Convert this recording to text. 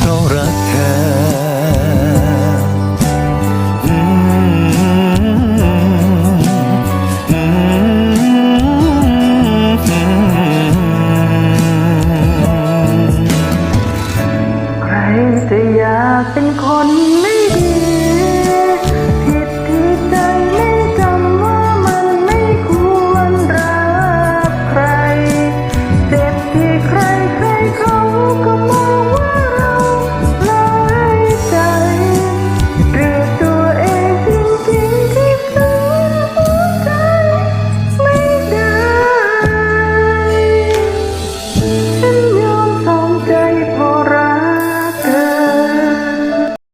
เพราะรักเธอใครจะอยากเป็นคน